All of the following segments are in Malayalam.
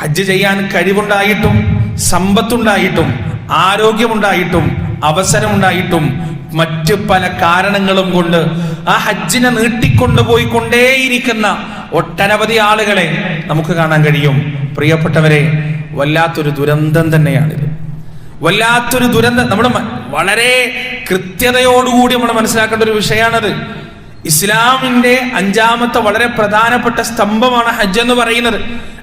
ഹജ്ജ് ചെയ്യാൻ കഴിവുണ്ടായിട്ടും സമ്പത്തുണ്ടായിട്ടും ആരോഗ്യമുണ്ടായിട്ടും അവസരമുണ്ടായിട്ടും മറ്റു പല കാരണങ്ങളും കൊണ്ട് ആ ഹജ്ജിനെ നീട്ടിക്കൊണ്ടുപോയി കൊണ്ടേയിരിക്കുന്ന ഒട്ടനവധി ആളുകളെ നമുക്ക് കാണാൻ കഴിയും. പ്രിയപ്പെട്ടവരെ വല്ലാത്തൊരു ദുരന്തം തന്നെയാണിത്. വല്ലാത്തൊരു ദുരന്തം. നമ്മുടെ വളരെ കൃത്യതയോടുകൂടി നമ്മൾ മനസ്സിലാക്കേണ്ട ഒരു വിഷയമാണത് ഇസ്ലാമിന്റെ അഞ്ചാമത്തെ വളരെ പ്രധാനപ്പെട്ട സ്തംഭമാണ് ഹജ്ജ് എന്ന് പറയുന്നത്.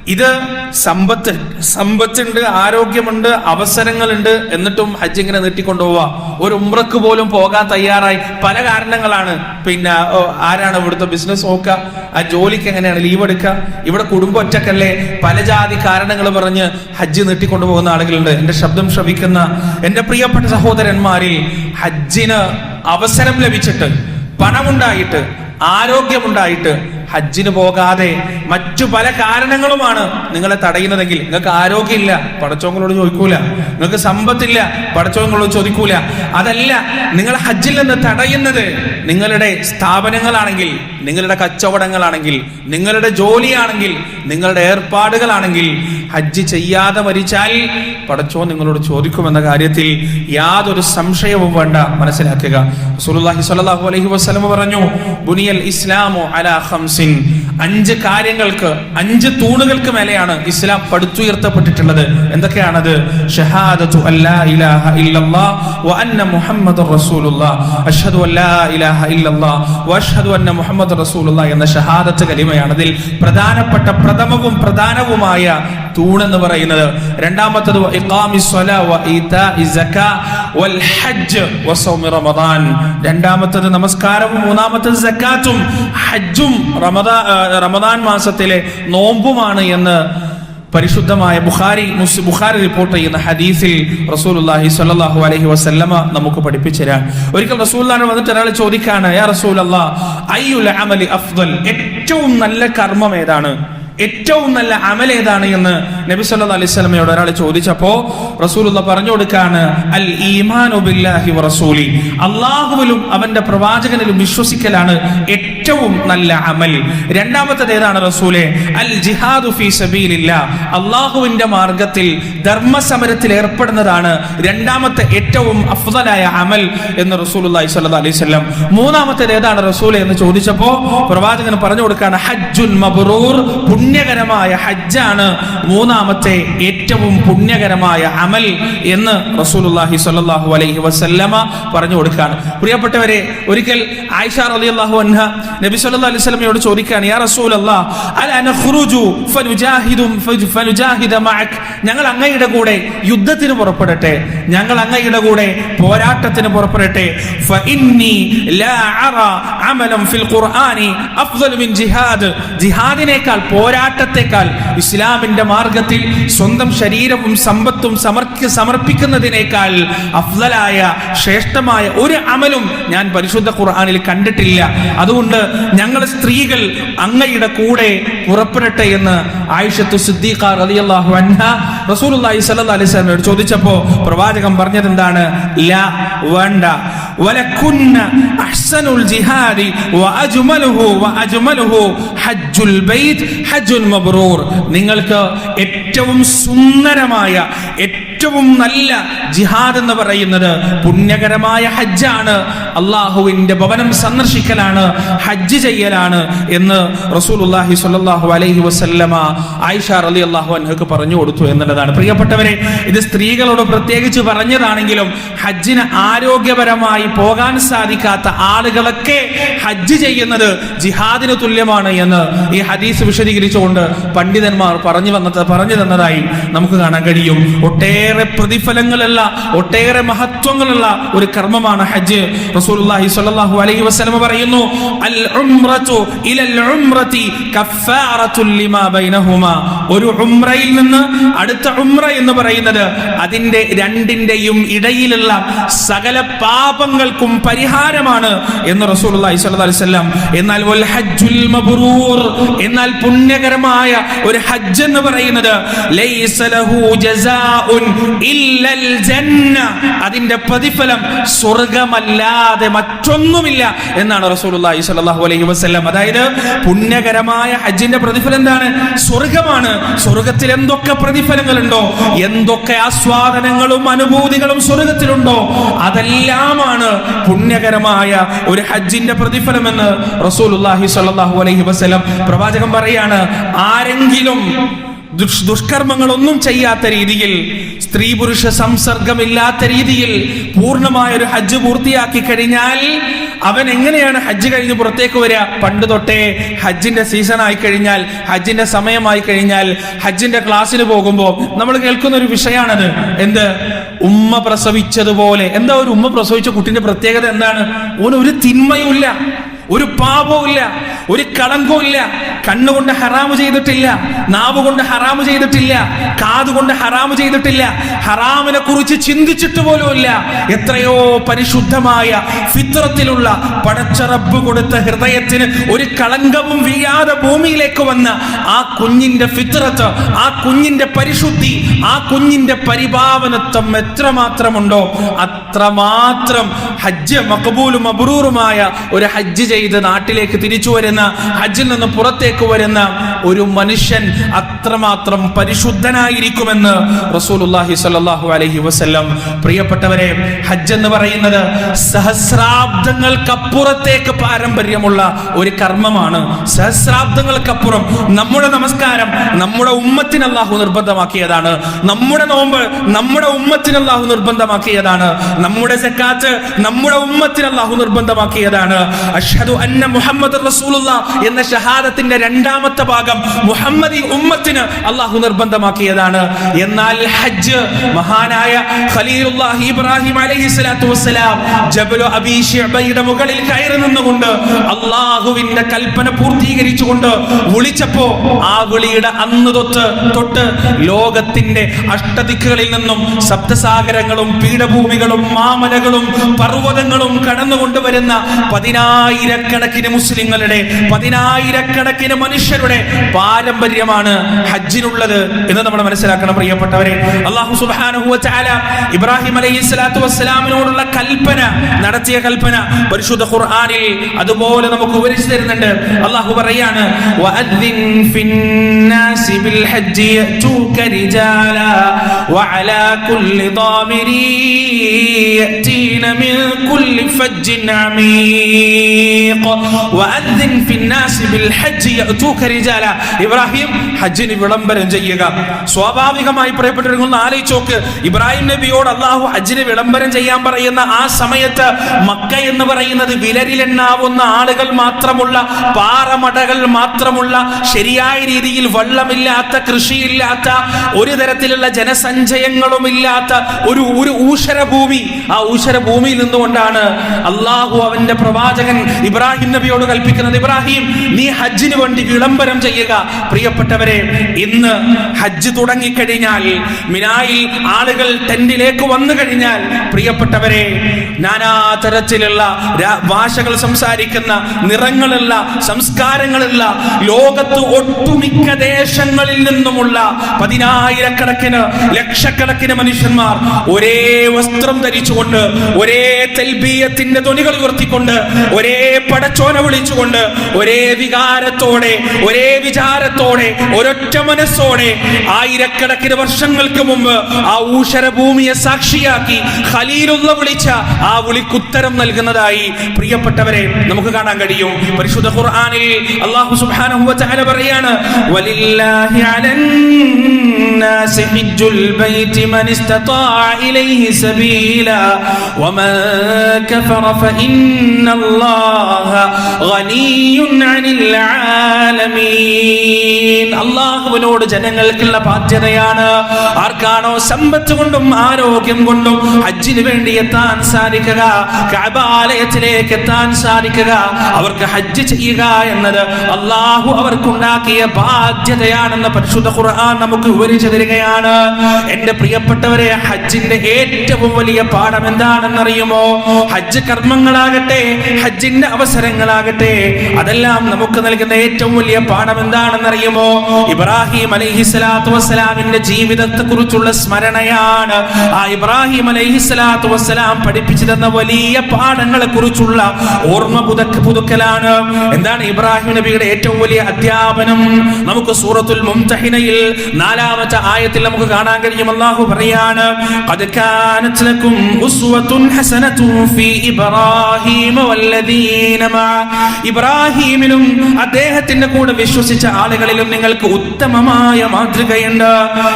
ഇത് സമ്പത്ത് സമ്പത്തുണ്ട് ആരോഗ്യമുണ്ട് അവസരങ്ങളുണ്ട് എന്നിട്ടും ഹജ്ജ് ഇങ്ങനെ നീട്ടിക്കൊണ്ടുപോവാ ഒരു ഉമ്രക്ക് പോലും പോകാൻ തയ്യാറായി. പല കാരണങ്ങളാണ്. പിന്നെ ആരാണ് ഇവിടുത്തെ ബിസിനസ് നോക്കുക? ആ ജോലിക്ക് എങ്ങനെയാണ് ലീവ് എടുക്കുക? ഇവിടെ കുടുംബം ഒറ്റക്കല്ലേ? പല ജാതി കാരണങ്ങൾ പറഞ്ഞ് ഹജ്ജ് നീട്ടിക്കൊണ്ടുപോകുന്ന ആളുകളുണ്ട്. എന്റെ ശബ്ദം ശ്രവിക്കുന്ന എന്റെ പ്രിയപ്പെട്ട സഹോദരന്മാരിൽ ഹജ്ജിന് അവസരം ലഭിച്ചിട്ട് പണമുണ്ടായിട്ട് ആരോഗ്യമുണ്ടായിട്ട് ഹജ്ജിന് പോകാതെ മറ്റു പല കാരണങ്ങളുമാണ് നിങ്ങളെ തടയുന്നതെങ്കിൽ നിങ്ങൾക്ക് ആരോഗ്യമില്ല പടച്ചോങ്ങളോട് ചോദിക്കൂല. നിങ്ങൾക്ക് സമ്പത്തില്ല പടച്ചോങ്ങളോട് ചോദിക്കൂല. അതല്ല നിങ്ങൾ ഹജ്ജിൽ നിന്ന് തടയുന്നത് നിങ്ങളുടെ സ്ഥാപനങ്ങളാണെങ്കിൽ നിങ്ങളുടെ കച്ചവടങ്ങളാണെങ്കിൽ നിങ്ങളുടെ ജോലിയാണെങ്കിൽ നിങ്ങളുടെ ഏർപ്പാടുകളാണെങ്കിൽ ഹജ്ജ് ചെയ്യാതെ മരിച്ചാൽ പടച്ചോ നിങ്ങളോട് ചോദിക്കുമെന്ന കാര്യത്തിൽ യാതൊരു സംശയവും വേണ്ട. മനസ്സിലാക്കുക. റസൂലുള്ളാഹി സ്വല്ലല്ലാഹു അലൈഹി വസല്ലം പറഞ്ഞു ബുനിയൽ ഇസ്ലാമു അലാ practicing അഞ്ച് കാര്യങ്ങൾക്ക് അഞ്ച് തൂണുകൾക്ക് മേലെയാണ് ഇസ്ലാം പടുത്തുയർത്തപ്പെട്ടിട്ടുള്ളത്. എന്തൊക്കെയാണത്? ഷഹാദത്തു അല്ലാ ഇലാഹ ഇല്ലല്ലാഹ് വ അന്ന മുഹമ്മദുർ റസൂലുള്ളാഹ്. അഷ്ഹദു അല്ലാ ഇലാഹ ഇല്ലല്ലാഹ് വ അഷ്ഹദു അന്ന മുഹമ്മദുർ റസൂലുള്ളാഹ് എന്ന ഷഹാദത്ത് കലിമയാണ് അതിൽ പ്രധാനപ്പെട്ട പ്രഥമവും പ്രധാനവുമായ തൂൺ എന്ന് പറയുന്നത്. രണ്ടാമത്തത് രണ്ടാമത്തത് നമസ്കാരവും മൂന്നാമത്തത് സക്കാത്തും ഹജ്ജും റമദാ റമദാൻ മാസത്തിലെ നോമ്പുമാണ് എന്ന് പരിശുദ്ധമായ ബുഖാരി ബുഖാരി റിപ്പോർട്ട് ചെയ്യുന്ന ഹദീസിൽ റസൂലുള്ളാഹി സ്വല്ലല്ലാഹു അലൈഹി വസല്ലമ നമുക്ക് പഠിപ്പിച്ചു ഒരിക്കൽ റസൂലുള്ളാഹി വന്നിട്ട് ഒരാൾ ചോദിക്കാണ് യാ റസൂലല്ലാഹ് അയ്യുൽ അഫ്ദൽ? ഏറ്റവും നല്ല കർമ്മം ഏതാണ്? ഏറ്റവും നല്ല അമൽ ഏതാണ് എന്ന് നബി സല്ലു അലൈഹി സ്വലമയോട് ഒരാൾ ചോദിച്ചപ്പോ റസൂലുള്ള പറഞ്ഞു കൊടുക്കാണ് അൽ ഈമാനു ബില്ലാഹി റസൂലി. അള്ളാഹുവിലും അവന്റെ പ്രവാചകനിലും വിശ്വസിക്കലാണ് ഏറ്റവും നല്ല അമൽ. രണ്ടാമത്തത് ഏതാണ് റസൂലെ? അൽ ജിഹാദു ഫി സബീലില്ല. അള്ളാഹുവിന്റെ മാർഗത്തിൽ ധർമ്മസമരത്തിൽ ഏർപ്പെടുന്നതാണ് രണ്ടാമത്തെ ഏറ്റവും അഫ്ദലായ അമൽ എന്ന് റസൂലുള്ളാഹി സ്വല്ലല്ലാഹു അലൈഹി വസല്ലം. മൂന്നാമത്തേത് ഏതാണ് റസൂലെ എന്ന് ചോദിച്ചപ്പോ പ്രവാചകൻ പറഞ്ഞു കൊടുക്കാണ് ഹജ്ജുൻ മബ്റൂർ പുണ്യകരമായ ഹജ്ജാണ് മൂന്നാമത്തെ പുണ്യകരമായ അമൽ എന്ന് റസൂലുള്ളാഹി സ്വല്ലല്ലാഹു അലൈഹി വസല്ലമ പറഞ്ഞു കൊടുക്കുകയാണ്. പ്രിയപ്പെട്ടവരെ ഒരിക്കൽ ആയിഷ റളിയല്ലാഹു അൻഹ നബി സല്ലല്ലാഹു അലൈഹി വസല്ലമയോട് ചോദിക്കുകയാണ് യാ റസൂലല്ലാഹ് അൽ അനഖ്റുജു ഫനുജാഹിദും ഫനുജാഹിദ മഅക് ഞങ്ങൾ അങ്ങയുടെ കൂടെ യുദ്ധത്തിന് പുറപ്പെടട്ടെ ഞങ്ങൾ അങ്ങയുടെ കൂടെ പോരാട്ടത്തിന് പുറപ്പെടട്ടെ ഫഇന്നി ലാ അറ അമലൻ ഫിൽ ഖുർആനി അഫ്ദൽ മിൻ ജിഹാദ് ജിഹാദിനേക്കാൾ പോരാട്ടത്തേക്കാൾ ഇസ്ലാമിന്റെ മാർഗത്തിൽ സ്വന്തം ശരീരവും സമ്പത്തും സമർക്ക് സമർപ്പിക്കുന്നതിനേക്കാൾ അഫ്ലലായ ശ്രേഷ്ഠമായ ഒരു അമലും ഞാൻ പരിശുദ്ധ ഖുർആാനിൽ കണ്ടിട്ടില്ല. അതുകൊണ്ട് ഞങ്ങൾ സ്ത്രീകൾ അങ്ങയുടെ കൂടെ പുറപ്പെടട്ടെ എന്ന് ആയിഷത്തു സിദ്ദീഖ റളിയല്ലാഹു അൻഹ റസൂലുള്ളാഹി സ്വല്ലല്ലാഹി അലൈഹി വസല്ലം ചോദിച്ചപ്പോൾ പ്രവാചകൻ പറഞ്ഞതെന്താണ്? ല വേണ്ട. വലകുന്ന അഹ്സനുൽ ജിഹാദി വഅജ്മലുഹു വഅജ്മലുഹു ഹജ്ജുൽ ബൈത്ത് ഹജ്ജുൽ മബ്റൂർ നിങ്ങൾക്ക് ഏറ്റവും സുന്ദരമായ ഏറ്റവും നല്ല ജിഹാദ് എന്ന് പറയുന്നത് പുണ്യകരമായ ഹജ്ജാണ്. അള്ളാഹുവിന്റെ ഭവനം സന്ദർശിക്കലാണ് ഹജ്ജ് ചെയ്യലാണ് എന്ന് റസൂലുള്ളാഹി സ്വല്ലല്ലാഹു അലൈഹി വസല്ലമ ആയിഷ അള്ളാഹു അൻഹക്ക് പറഞ്ഞു കൊടുത്തു എന്നുള്ളതാണ്. പ്രിയപ്പെട്ടവരെ ഇത് സ്ത്രീകളോട് പ്രത്യേകിച്ച് പറഞ്ഞതാണെങ്കിലും ഹജ്ജിന് ആരോഗ്യപരമായി പോകാൻ സാധിക്കാത്ത ആളുകളൊക്കെ ഹജ്ജ് ചെയ്യുന്നത് ജിഹാദിന് തുല്യമാണ് എന്ന് ഈ ഹദീസ് വിശദീകരിച്ചുകൊണ്ട് പണ്ഡിതന്മാർ പറഞ്ഞു വന്നത് പറഞ്ഞു തന്നതായി നമുക്ക് കാണാൻ കഴിയും. ഒട്ടേറെ പ്രതിഫലങ്ങളുള്ള ഒട്ടേറെ മഹത്വങ്ങളുള്ള ഒരു കർമ്മമാണ് ഹജ്ജ്. റസൂലുള്ളാഹി സ്വല്ലല്ലാഹു അലൈഹി വസല്ലം പറയുന്നു അൽ ഉംറതു ഇലൽ ഉംറതി കഫാറത്തുൽ ലിമാ ബൈനഹുമാ. ഒരു ഉംറയിൽ നിന്ന് അടുത്ത ഉംറ എന്ന് പറയുന്നത് അതിന്റെ രണ്ടിന്റെയും ഇടയിലുള്ള സകല പാപങ്ങൾക്കും പരിഹാരമാണ് എന്ന് റസൂലുള്ളാഹി സ്വല്ലല്ലാഹു അലൈഹി വസല്ലം. എന്നാൽ വൽ ഹജ്ജുൽ മബ്റൂർ എന്നാൽ പുണ്യകരമായ ഒരു ഹജ്ജ് എന്ന് പറയുന്നത് ലൈസ ലഹു ജസാഉൻ ജന്ന അതിന്റെ പ്രതിഫലം സ്വർഗമല്ലാതെ മറ്റൊന്നുമില്ല എന്നാണ് റസൂലുള്ളാഹി സ്വല്ലല്ലാഹു അലൈഹി വസല്ലം. അതായത് പുണ്യകരമായ ഹജ്ജിന്റെ പ്രതിഫലം എന്താണ്? സ്വർഗമാണ്. സ്വർഗത്തിൽ എന്തൊക്കെ പ്രതിഫലങ്ങളുണ്ടോ? എന്തൊക്കെ ആസ്വാദനങ്ങളും അനുഭൂതികളും സ്വർഗത്തിലുണ്ടോ? അതെല്ലാമാണ് പുണ്യകരമായ ഒരു ഹജ്ജിന്റെ പ്രതിഫലമെന്ന് റസൂലുള്ളാഹി സ്വല്ലല്ലാഹു അലൈഹി വസല്ലം പ്രവാചകൻ പറയാണ്. ആരെങ്കിലും ദുഷ്കർമ്മങ്ങളൊന്നും ചെയ്യാത്ത രീതിയിൽ സ്ത്രീ പുരുഷ സംസർഗമില്ലാത്ത രീതിയിൽ പൂർണമായ ഒരു ഹജ്ജ് പൂർത്തിയാക്കി കഴിഞ്ഞാൽ അവൻ എങ്ങനെയാണ് ഹജ്ജ് കഴിഞ്ഞ് പുറത്തേക്ക് വരിക? പണ്ട് തൊട്ടേ ഹജ്ജിന്റെ സീസൺ ആയി കഴിഞ്ഞാൽ ഹജ്ജിന്റെ സമയമായി കഴിഞ്ഞാൽ ഹജ്ജിന്റെ ക്ലാസ്സിന് പോകുമ്പോൾ നമ്മൾ കേൾക്കുന്ന ഒരു വിഷയമാണത് എന്ത്? ഉമ്മ പ്രസവിച്ചതുപോലെ. എന്താ ഒരു ഉമ്മ പ്രസവിച്ച കുട്ടിന്റെ പ്രത്യേകത എന്താണ്? ഓന് ഒരു തിന്മയുമില്ല ഒരു പാപവുമില്ല. ഒരു കളങ്കവുമില്ല കണ്ണുകൊണ്ട് ഹറാമു ചെയ്തിട്ടില്ല. നാവ് കൊണ്ട് ഹറാമ് ചെയ്തിട്ടില്ല. കാതുകൊണ്ട് ഹറാമു ചെയ്തിട്ടില്ല. ഹറാമിനെ കുറിച്ച് ചിന്തിച്ചിട്ട് പോലുമില്ല എത്രയോ പരിശുദ്ധമായ ഫിത്രത്തിലുള്ള പടച്ചറബ് കൊടുത്ത ഹൃദയത്തിന് ഒരു കളങ്കവും വീഴാതെ ഭൂമിയിലേക്ക് വന്ന ആ കുഞ്ഞിന്റെ ഫിത്രത്ത് ആ കുഞ്ഞിന്റെ പരിശുദ്ധി ആ കുഞ്ഞിന്റെ പരിഭാവനത്വം എത്രമാത്രമുണ്ടോ അത്രമാത്രം ഹജ്ജ് മക്കബൂലും അബ്രൂറുമായ ഒരു ഹജ്ജ് ചെയ്ത് നാട്ടിലേക്ക് തിരിച്ചു വരുന്ന ഹജ്ജിൽ നിന്ന് പുറത്തേക്ക് വരുന്ന ഒരു മനുഷ്യൻ അത്രമാത്രം പരിശുദ്ധനായിരിക്കുമെന്ന് റസൂലുള്ളാഹി സ്വല്ലല്ലാഹു അലഹി വസ്ല്ലം പ്രിയപ്പെട്ടവരെ ഹജ്ജ് എന്ന് പറയുന്നത് സഹസ്രാബ്ദങ്ങൾക്കപ്പുറത്തേക്ക് പാരമ്പര്യമുള്ള ഒരു കർമ്മമാണ്. സഹസ്രാബ്ദങ്ങൾക്കപ്പുറം നമ്മുടെ നമസ്കാരം നമ്മുടെ ഉമ്മത്തിന് അള്ളാഹു നിർബന്ധമാക്കിയതാണ്. നമ്മുടെ നോമ്പ് നമ്മുടെ ഉമ്മത്തിന് അള്ളാഹു നിർബന്ധമാക്കിയതാണ്. നമ്മുടെ സക്കാത്ത് നമ്മുടെ ഉമ്മത്തിന് അള്ളാഹു നിർബന്ധമാക്കിയതാണ്. അഷ്ഹദു അന്ന മുഹമ്മദ് എന്ന ഷഹാദത്തിന്റെ രണ്ടാമത്തെ ഭാഗം മുഹമ്മദി ഉമ്മത്തിന് അള്ളാഹു നിർബന്ധമാക്കിയതാണ്. എന്നാൽ ഹജ്ജ് മഹാനായ ഖലീലുല്ലാഹി ഇബ്രാഹിം അലൈഹി സ്വലാത്തു വസ്സലാം ജബലു അബീ ശിഅബയുടെ മുകളിൽ കയറി നിന്നുകൊണ്ട് അള്ളാഹുവിന്റെ കൽപ്പന പൂർത്തീകരിച്ചുകൊണ്ട് വിളിച്ചപ്പോ ആ വിളിയുടെ അന്ന് തൊട്ട് തൊട്ട് ലോകത്തിന്റെ അഷ്ടദിക്കുകളിൽ നിന്നും സപ്തസാഗരങ്ങളും പീഠഭൂമികളും മാമലകളും പർവതങ്ങളും കടന്നുകൊണ്ടുവരുന്ന പതിനായിരക്കണക്കിന് മുസ്ലിങ്ങളുടെ പതിനായിരക്കണക്കിന് മനുഷ്യരുടെ പാരമ്പര്യമാണ് ഹജ്ജിനുള്ളത് എന്ന് നമ്മൾ മനസ്സിലാക്കണം പ്രിയപ്പെട്ടവരെ അള്ളാഹു സുബ്ഹാനഹു വ തആല ഇബ്രാഹിം അലൈഹി സ്വലാത്തു വസ്സലാമിനോടുള്ള കൽപ്പന നടത്തിയ കൽപ്പന പരിശുദ്ധ ഖുർആനിൽ അതുപോലെ നമുക്ക് വിവരിച്ചു തരുന്നുണ്ട് അള്ളാഹു പറയാണ് വഅദ്ദിൻ ഫിന്നാസി ബിൽ ഹജ്ജി യഅതൂക റിജാല വഅലാ കുല്ലി ضامري يأتين من كل فج عميق وأذن ഇബ്രാഹിം ഹജ്ജിന് വിളംബരം ചെയ്യുക. സ്വാഭാവികമായി പ്രിയപ്പെട്ടിരിക്കുന്ന ആലോചിച്ചോക്ക് ഇബ്രാഹിം നബിയോട് അള്ളാഹു ഹജ്ജിന് വിളംബരം ചെയ്യാൻ പറയുന്ന ആ സമയത്ത് മക്ക എന്ന് പറയുന്നത് വിലരിലെണ്ണാവുന്ന ആളുകൾ മാത്രമുള്ള പാറമടകൾ മാത്രമുള്ള ശരിയായ രീതിയിൽ വള്ളമില്ലാത്ത കൃഷിയില്ലാത്ത ഒരു തരത്തിലുള്ള ജനസഞ്ചയങ്ങളും ഇല്ലാത്ത ഒരു ഒരു ഊഷരഭൂമി. ആ ഊഷരഭൂമിയിൽ നിന്നുകൊണ്ടാണ് അള്ളാഹു അവന്റെ പ്രവാചകൻ ഇബ്രാഹിം നബിയോട് കൽപ്പിക്കുന്നത്. ഇബ്രാഹിം നീ ഹജ്ജിന് വേണ്ടി വിളംബരം ചെയ്യുക. പ്രിയപ്പെട്ടവരെ ഇന്ന് ഹജ്ജ് തുടങ്ങിക്കഴിഞ്ഞാൽ മിനായിൽ ആളുകൾ ടെന്റിലേക്ക് വന്നു കഴിഞ്ഞാൽ പ്രിയപ്പെട്ടവരെ നാനാതരത്തിലുള്ള ഭാഷകൾ സംസാരിക്കുന്ന നിറങ്ങളുള്ള സംസ്കാരങ്ങളുള്ള ലോകത്ത് ഒട്ടുമിക്ക ദേശങ്ങളിൽ നിന്നുമുള്ള പതിനായിരക്കണക്കിന് ലക്ഷക്കണക്കിന് മനുഷ്യന്മാർ ഒരേ വസ്ത്രം ധരിച്ചുകൊണ്ട് ഒരേ തെൽബീയത്തിന്റെ ധ്വനികൾ ഉയർത്തിക്കൊണ്ട് ഒരേ പടച്ചോന വിളിച്ചുകൊണ്ട് ഒരേ വികാരത്തോടെ ഒരേ വിചാരത്തോടെ ഒരൊറ്റ മനസ്സോടെ ആയിരക്കണക്കിന് വർഷങ്ങൾക്ക് മുമ്പ് ആ ഊഷര ഭൂമിയെ സാക്ഷിയാക്കി ഖലീലുള്ള വിളിച്ച ആ വിളിക്കുത്തരം നൽകുന്നതായി പ്രിയപ്പെട്ടവരെ നമുക്ക് കാണാൻ കഴിയും. പരിശുദ്ധ ഖുർആനിൽ അല്ലാഹു സുബ്ഹാനഹു വ തആല പറയാണ് വലില്ലാഹി അലൻ الناس حج البيت من استطاع إليه سبيلا ومن كفر فإن الله ആലമീൻ അല്ലാഹുവിനോട് ജനങ്ങൾക്കുള്ള ബാധ്യതയാണ്. ആർക്കാണോ സമ്പത്ത് കൊണ്ടും ആരോഗ്യം കൊണ്ടും ഹജ്ജിന് വേണ്ടി എത്താൻ സാധിക്കുക കബാലയത്തിലേക്ക് എത്താൻ സാധിക്കുക അവർക്ക് ഹജ്ജ് ചെയ്യുക എന്നത് അള്ളാഹു അവർക്കുണ്ടാക്കിയ ബാധ്യതയാണെന്ന് പരിശുദ്ധ ഖുർആൻ നമുക്ക് വിവരിച്ചു തരികയാണ്. എന്റെ പ്രിയപ്പെട്ടവരെ ഹജ്ജിന്റെ ഏറ്റവും വലിയ പാഠം എന്താണെന്നറിയുമോ? ഹജ്ജ് കർമ്മങ്ങളാകട്ടെ ഹജ്ജിന്റെ അവസരങ്ങളാകട്ടെ അതെല്ലാം നമുക്ക് നൽകുന്ന ഏറ്റവും വലിയ പാഠം എന്താണെന്നറിയുമോ? ഇബ്രാഹിം അലൈഹിസ്സലാത്തു വസ്സലാമിന്റെ ജീവിതത്തെ കുറിച്ചുള്ള സ്മരണയാണ്. ആ ഇബ്രാഹിം അലൈഹിസ്സലാത്തു വസ്സലാം പഠിപ്പിച്ചു തന്ന വലിയ പാഠങ്ങളെ കുറിച്ചുള്ള ഓർമ്മ പുതുക്ക പുതുക്കലാണ്. എന്താണ് ഇബ്രാഹിം നബിയുടെ ഏറ്റവും വലിയ അധ്യാപനം? നമുക്ക് സൂറത്തുൽ മുംതഹിനയിൽ നാലാമത്തെ ആയത്തിൽ നമുക്ക് കാണാൻ കഴിയും. അള്ളാഹു പറയാണ് മഅ. ഇബ്രാഹീമിലും അദ്ദേഹത്തിന്റെ കൂടെ വിശ്വസിച്ച ആളുകളിലും നിങ്ങൾക്ക് ഉത്തമമായ മാതൃകയുണ്ട്.